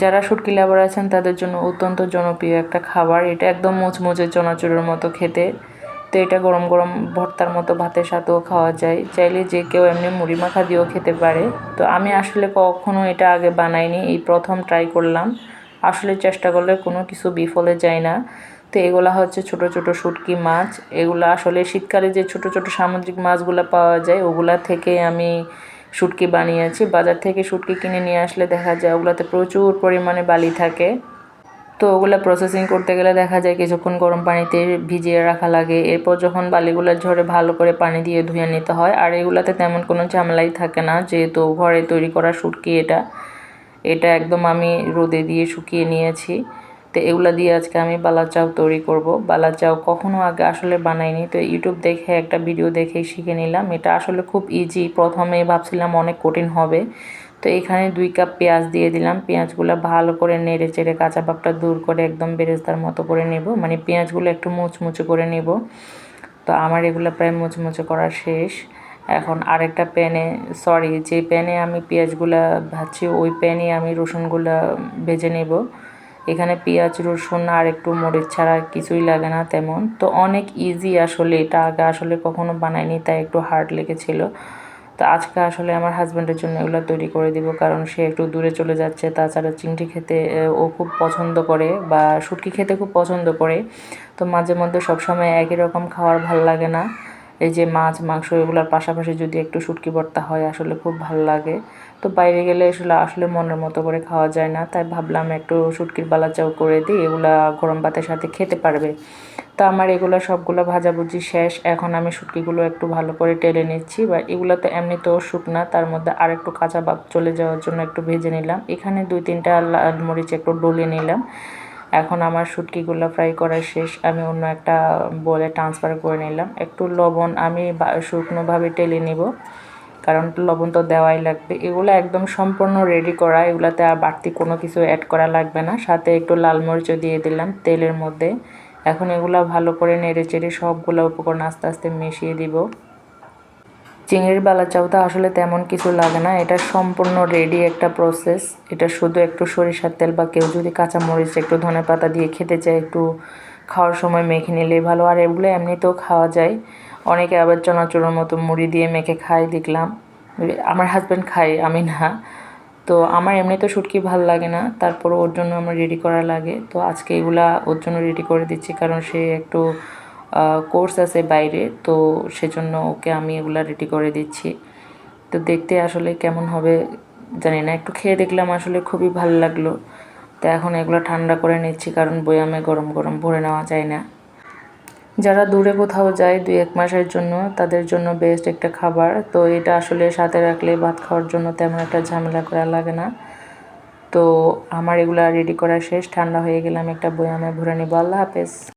যারা শুটকি লাভার আছেন, তাদের জন্য অত্যন্ত জনপ্রিয় একটা খাবার। এটা একদম মুচমুচে চনাচুরের মতো খেতে। তো এটা গরম গরম ভর্তার মতো ভাতের সাথেও খাওয়া যায়। চাইলে যে কেউ এমনি মুড়ি মাখা দিয়েও খেতে পারে। তো আমি আসলে কখনো এটা আগে বানাইনি, এই প্রথম ট্রাই করলাম। আসলে চেষ্টা করলে কোনো কিছু বিফলে যায় না। তো এগুলা হচ্ছে ছোট ছোট শুটকি মাছ। এগুলো আসলে শীতকালে যে ছোট ছোট সামুদ্রিক মাছগুলো পাওয়া যায়, ওগুলা থেকে আমি শুটকি বানিয়েছি। বাজার থেকে শুটকি কিনে নিয়ে আসলে দেখা যায় ওগুলোতে প্রচুর পরিমাণে বালি থাকে। তো ওগুলো প্রসেসিং করতে গেলে দেখা যায় কিছুক্ষণ গরম পানিতে ভিজিয়ে রাখা লাগে। এরপর যখন বালিগুলো ঝরে ভালো করে পানি দিয়ে ধুয়ে নিতে হয়। আর এগুলাতে তেমন কোনো ঝামেলাই থাকে না। যেহেতু ঘরে তৈরি করা শুটকি এটা এটা একদম আমি রোদে দিয়ে শুকিয়ে নিয়েছি। তো এগুলো দিয়ে আজকে আমি বালা চাউ তৈরি করব। বালা চাউ কখনো আগে আসলে বানাইনি। তো ইউটিউব দেখে, একটা ভিডিও দেখেই শিখে নিলাম। এটা আসলে খুব ইজি প্রথমে ভাবছিলাম অনেক কঠিন হবে। তো এখানে দুই কাপ পেঁয়াজ দিয়ে দিলাম। পেঁয়াজগুলো ভালো করে নেড়ে চেড়ে কাঁচা পাপটা দূর করে একদম বেরেস্তার মতো করে নেব। মানে পেঁয়াজগুলো একটু মুচমুচে করে নেব। তো আমার এগুলো প্রায় মুচমুচে করা শেষ। এখন আরেকটা প্যানে সরি যে প্যানে আমি পেঁয়াজগুলো ভাজছি, ওই প্যানে আমি রসুনগুলো ভেজে নেব। এখানে পেঁয়াজ, রসুন আর একটু মরিচ ছাড়া কিছুই লাগে না তেমন। তো অনেক ইজি আসলে, এটা আগে আসলে কখনো বানাইনি, তাই একটু হার্ড লেগেছিলো। তো আজকে আসলে আমার হাজব্যান্ডের জন্য এগুলো তৈরি করে দিব, কারণ সে একটু দূরে চলে যাচ্ছে, তাছাড়া চিংড়ি খেতে ও খুব পছন্দ করে বা শুটকি খেতে খুব পছন্দ করে। তো মাঝে মধ্যে সবসময় একই রকম খাওয়ার ভালো লাগে না। এই যে মাছ, মাংস এগুলোর পাশাপাশি যদি একটু শুটকি ভর্তা হয়, আসলে খুব ভালো লাগে। তো বাইরে গেলে আসলে আসলে মনের মতো করে খাওয়া যায় না। তাই ভাবলাম একটু শুটকির বালা চাও করে দিই, এগুলা গরম ভাতের সাথে খেতে পারবে। তো আমার এগুলো সবগুলো ভাজাভুজি শেষ। এখন আমি শুটকিগুলো একটু ভালো করে টেলে নিচ্ছি। বা এগুলো তো এমনিতেও শুকনা, তার মধ্যে আর একটু কাঁচা ভাব চলে যাওয়ার জন্য একটু ভেজে নিলাম। এখানে দুই তিনটা লাল মরিচ একটু ডলে নিলাম। এখন আমার শুটকিগুলো ফ্রাই করা শেষ। আমি অন্য একটা বলে ট্রান্সফার করে নিলাম। একটু লবণ আমি শুকনোভাবে টেলে নিব। কারণ লবণ তো দেওয়াই লাগবে। এগুলো একদম সম্পূর্ণ রেডি করা। এগুলাতে আর বাড়তি কোনো কিছু অ্যাড করা লাগবে না। সাথে একটু লাল মরিচও দিয়ে দিলাম তেলের মধ্যে। এখন এগুলো ভালো করে নেড়ে চেড়ে সবগুলো উপকরণ আস্তে আস্তে মিশিয়ে দিব। চিংড়ির বালা চাউটা আসলে তেমন কিছু লাগে না। এটা সম্পূর্ণ রেডি একটা প্রসেস এটা শুধু একটু সরিষার তেল বা কেউ যদি কাঁচা মরিচ একটু ধনে পাতা দিয়ে খেতে চায়, একটু খাওয়ার সময় মেখে নিলেই ভালো। আর এগুলো এমনিতেও খাওয়া যায়। অনেকে আবার চনাচুরের মতো মুড়ি দিয়ে মেখে খায় দেখলাম। আমার হাজব্যান্ড খায়, আমি না। তো আমার এমনি তো শুটকি ভালো লাগে না। তারপর ওর জন্য আমার রেডি করা লাগে। তো আজকে এগুলা ওর জন্য রেডি করে দিচ্ছি। কারণ সে একটু কোর্স আছে বাইরে, তো সেজন্য ওকে আমি এগুলা রেডি করে দিচ্ছি। তো দেখতে আসলে কেমন হবে জানি না, একটু খেয়ে দেখলাম আসলে খুবই ভালো লাগল। তো এখন এগুলো ঠান্ডা করে নিচ্ছি, কারণ বয়ামে গরম গরম ভরে নেওয়া যায় না। যারা দূরে কোথাও যায় দুই এক মাসের জন্য, তাদের জন্য বেস্ট একটা খাবার। তো এটা আসলে সাথে রাখলে ভাত খাওয়ার জন্য তেমন একটা ঝামেলা করা লাগে না। তো আমার এগুলা রেডি করা শেষ, ঠান্ডা হয়ে গেলাম একটা বয়ামে ভরে নিব। আল্লাহ হাফেজ।